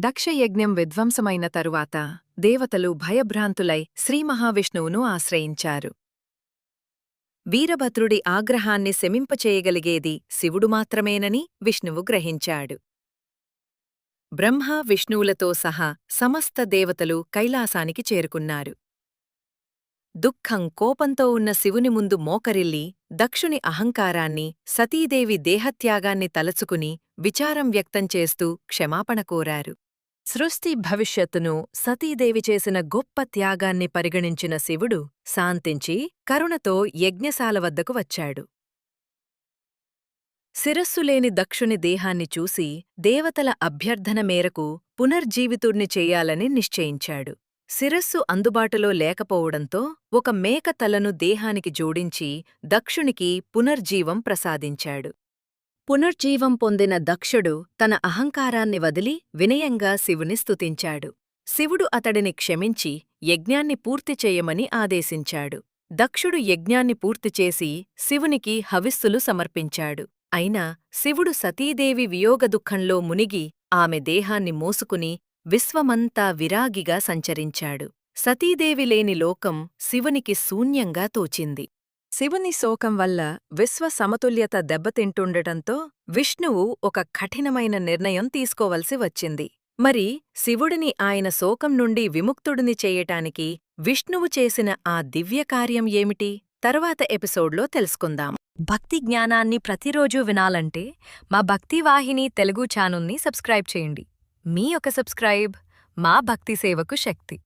దక్షయజ్ఞం విధ్వంసమైన తరువాత దేవతలు భయభ్రాంతులై శ్రీమహావిష్ణువును ఆశ్రయించారు. వీరభద్రుడి ఆగ్రహాన్ని శమింపచేయగలిగేది శివుడు మాత్రమేనని విష్ణువు గ్రహించాడు. బ్రహ్మ విష్ణువులతో సహా సమస్త దేవతలు కైలాసానికి చేరుకున్నారు. దుఃఖం కోపంతో ఉన్న శివుని ముందు మోకరిల్లి దక్షుని అహంకారాన్ని సతీదేవి దేహత్యాగాన్ని తలచుకుని విచారం వ్యక్తం చేస్తూ క్షమాపణ కోరారు. సృష్టి భవిష్యత్తును సతీదేవి చేసిన గొప్ప త్యాగాన్ని పరిగణించిన శివుడు శాంతించి కరుణతో యజ్ఞశాల వద్దకు వచ్చాడు. శిరస్సులేని దక్షుని దేహాన్ని చూసి దేవతల అభ్యర్థన మేరకు పునర్జీవితుణ్ణి చెయ్యాలని నిశ్చయించాడు. శిరస్సు అందుబాటులో లేకపోవడంతో ఒక మేక తలను దేహానికి జోడించి దక్షునికి పునర్జీవం ప్రసాదించాడు. పునర్జీవం పొందిన దక్షుడు తన అహంకారాన్ని వదిలి వినయంగా శివుని స్తుతించాడు. శివుడు అతడిని క్షమించి యజ్ఞాన్ని పూర్తి చేయమని ఆదేశించాడు. దక్షుడు యజ్ఞాన్ని పూర్తిచేసి శివునికి హవిస్సులు సమర్పించాడు. అయినా శివుడు సతీదేవి వియోగదుఃఖంలో మునిగి ఆమె దేహాన్ని మోసుకుని విశ్వమంతా విరాగిగా సంచరించాడు. సతీదేవి లేని లోకం శివునికి శూన్యంగా తోచింది. శివుని శోకం వల్ల విశ్వ సమతుల్యత దెబ్బతింటుండటంతో విష్ణువు ఒక కఠినమైన నిర్ణయం తీసుకోవలసి వచ్చింది. మరి శివుడిని ఆయన శోకం నుండి విముక్తుడిని చేయటానికి విష్ణువు చేసిన ఆ దివ్యకార్యం ఏమిటి? తరువాత ఎపిసోడ్లో తెలుసుకుందాం. భక్తి జ్ఞానాన్ని ప్రతిరోజూ వినాలంటే మా భక్తివాహిని తెలుగు ఛానల్ని సబ్స్క్రైబ్ చేయండి. మీ ఒక సబ్స్క్రైబ్ మా భక్తి సేవకు శక్తి.